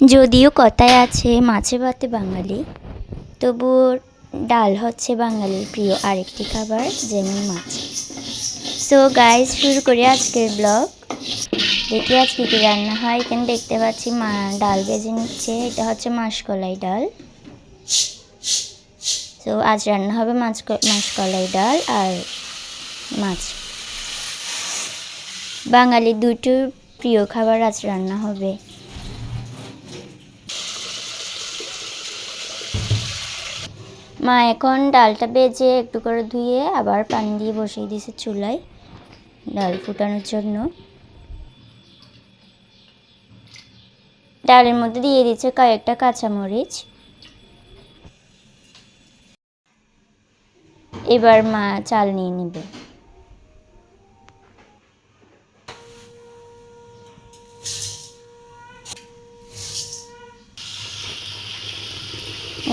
যদিও কথায় আছে মাছে ভাতে বাঙালি, তবুও ডাল হচ্ছে বাঙালির প্রিয় আরেকটি খাবার, যেমন মাছ। সো গাইজ শুরু করি আজকের ব্লগ দেখি আজকে কী রান্না হয়। এখানে দেখতে পাচ্ছি মা, ডাল বেজে নিচ্ছে। এটা হচ্ছে মাসকলাই ডাল। তো আজ রান্না হবে মাছ মাসকলাই ডাল আর মাছ। বাঙালির দুটো প্রিয় খাবার আজ রান্না হবে। মা এখন ডালটা বেজে একটু করে ধুয়ে আবার পানি দিয়ে বসিয়ে দিয়েছে চুলায় ডাল ফুটানোর জন্য। ডালের মধ্যে দিয়ে দিচ্ছে কয়েকটা কাঁচামরিচ। এবার মা চাল নিয়ে নেবে।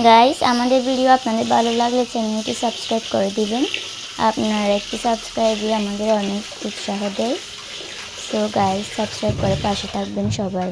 গাইস আমাদের ভিডিও আপনাদের ভালো লাগলে চ্যানেলটি সাবস্ক্রাইব করে দিবেন। আপনার একটি সাবস্ক্রাইবই আমাদের অনেক উৎসাহ দেয়। সো গাইস সাবস্ক্রাইব করে পাশে থাকবেন সবাই।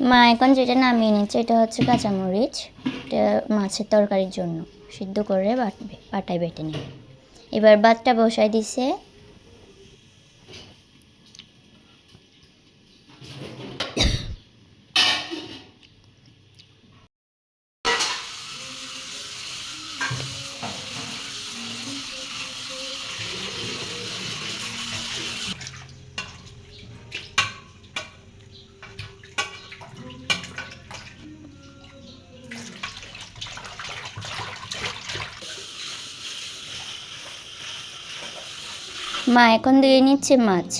মা, এখন যেটা নামিয়ে নিচ্ছে এটা হচ্ছে কাঁচামরিচ। এটা মাছের তরকারির জন্য সিদ্ধ করে বাটবে পাটায় বেটে নেবে এবার ভাতটা বসাই দিছে মা, এখন দিয়ে নিচ্ছে মাছ।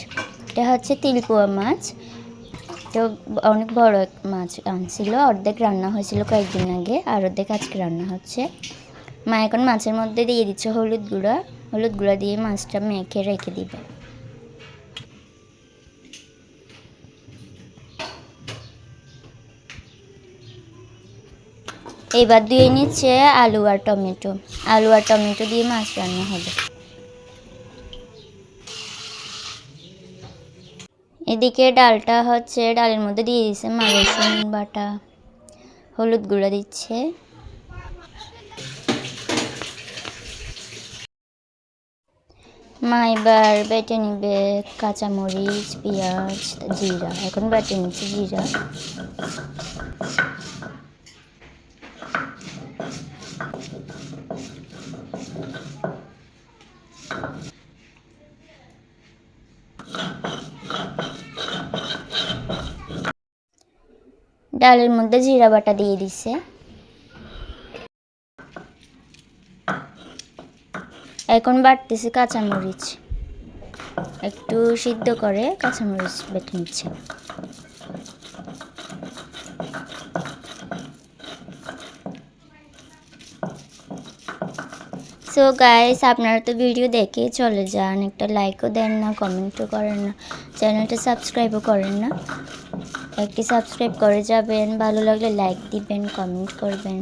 এটা হচ্ছে তিলকুয়া মাছ। তো অনেক বড় মাছ আনছিল, অর্ধেক রান্না হয়েছিল কয়েকদিন আগে, আর অর্ধেক আজকে রান্না হচ্ছে। মা, এখন মাছের মধ্যে দিয়ে দিচ্ছে হলুদ গুঁড়া। হলুদ গুঁড়া দিয়ে মাছটা মেখে রেখে দিবে। এবার দিয়ে নিচ্ছে আলু আর টমেটো। আলু আর টমেটো দিয়ে মাছ রান্না হবে। এদিকে ডালটা হচ্ছে ডালের মধ্যে দিয়ে দিচ্ছে মা রসুন বাটা, হলুদ গুঁড়া দিচ্ছে। মা এবার বেটে নিবে কাঁচামরিচ, পেঁয়াজ, জিরা। এখন বেটে নিচ্ছে জিরা। ডালের মধ্যে জিরা বাটা দিয়ে দিছে। এখন বাটতেছে কাঁচামরিচ। একটু সিদ্ধ করে কাঁচামরিচ বেটে নিচ্ছে। সো গাইস আপনারা তো ভিডিও দেখে চলে যান। একটা লাইকও দেন না কমেন্টও করেন না। চ্যানেলটা সাবস্ক্রাইবও করেন না। একটি সাবস্ক্রাইব করে যাবেন। ভালো লাগলে লাইক দিবেন কমেন্ট করবেন।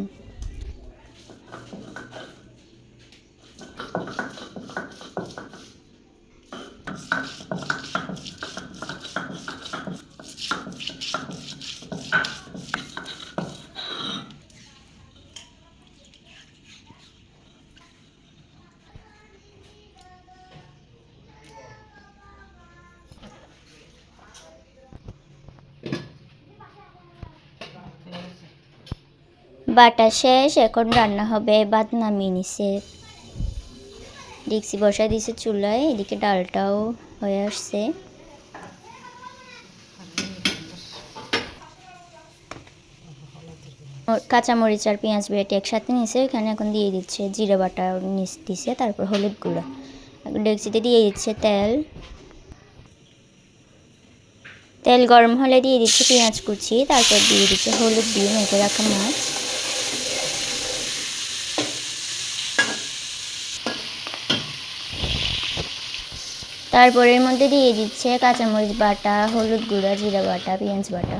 বাটা শেষ, এখন রান্না হবে ভাত নামিয়ে নিছে ডেক্সি বসাই দিছে চুলায়, এদিকে ডালটাও হয়ে আসছে। কাঁচামরিচ আর পেঁয়াজ বেটে একসাথে নিছে এখানে এখন দিয়ে দিচ্ছে জিরে বাটা নিচ দিছে, তারপর হলুদ গুঁড়ো ডেক্সিতে দিয়ে দিচ্ছে তেল। তেল গরম হলে দিয়ে দিচ্ছে পেঁয়াজ কুচি, তারপর দিয়ে দিচ্ছে হলুদ দিয়ে মেখে রাখা মাছ। তারপরে এর মধ্যে দিয়ে দিচ্ছে কাঁচামরিচ বাটা হলুদ গুঁড়া জিরা বাটা পেঁয়াজ বাটা।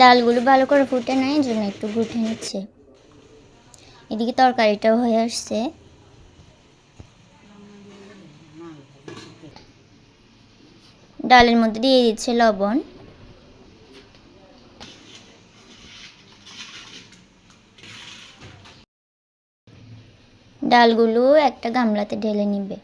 ডালগুলো ভালো করে ফুটে নেয় এই জন্য একটু ঘুটে নিচ্ছে। এদিকে তরকারিটাও হয়ে আসছে। ডালের মধ্যে দিয়ে দিচ্ছে লবণ। ডালগুলো একটা গামলাতে ঢেলে নিবে।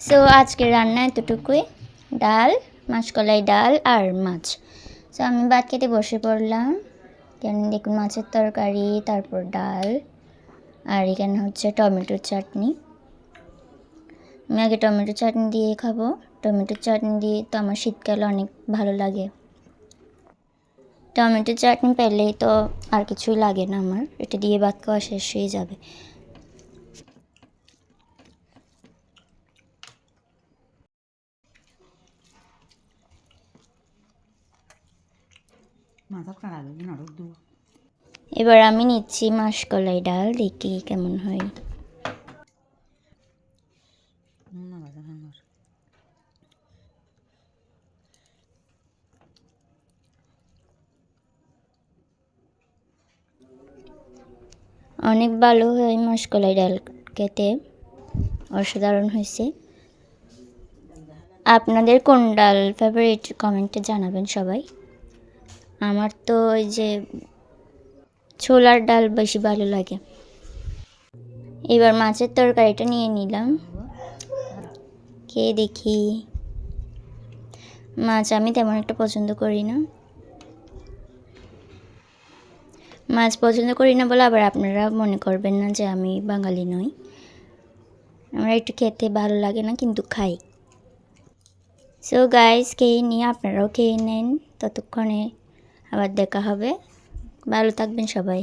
সো আজকের রান্না এতটুকুই। ডাল মাছকলাই ডাল আর মাছ। সো আমি ভাত খেতে বসে পড়লাম। এখানে দেখুন মাছের তরকারি, তারপর ডাল, আর এখানে হচ্ছে টমেটোর চাটনি। আমি আগে টমেটো চাটনি দিয়ে খাব। টমেটো চাটনি দিয়ে তো আমার শীতকালে অনেক ভালো লাগে। টমেটো চাটনি পেলেই তো আর কিছুই লাগে না আমার। এটা দিয়ে ভাত খাওয়া শেষ হয়ে যাবে মাথা কাড়া দেবে না রোদ দেবো এবার আমি নিচ্ছি মাসকলাই ডাল দেখি কেমন হয়। আমার অনেক ভালো হয় মাসকলাই ডাল খেতে অসাধারণ হয়েছে। আপনাদের কোন ডাল ফেভারিট কমেন্টে জানাবেন সবাই। আমার তো ওই যে ছোলার ডাল বেশি ভালো লাগে। এবার মাছের তরকারিটা নিয়ে নিলাম। খেয়ে দেখি। মাছ আমি তেমন একটা পছন্দ করি না। মাছ পছন্দ করি না বলে আবার আপনারা মনে করবেন না যে আমি বাঙালি নই। আমার একটু খেতে ভালো লাগে না, কিন্তু খাই। সো গাইস খেয়ে নিয়ে আপনারাও খেয়ে নেন। ততক্ষণে আবার দেখা হবে। ভালো থাকবেন সবাই।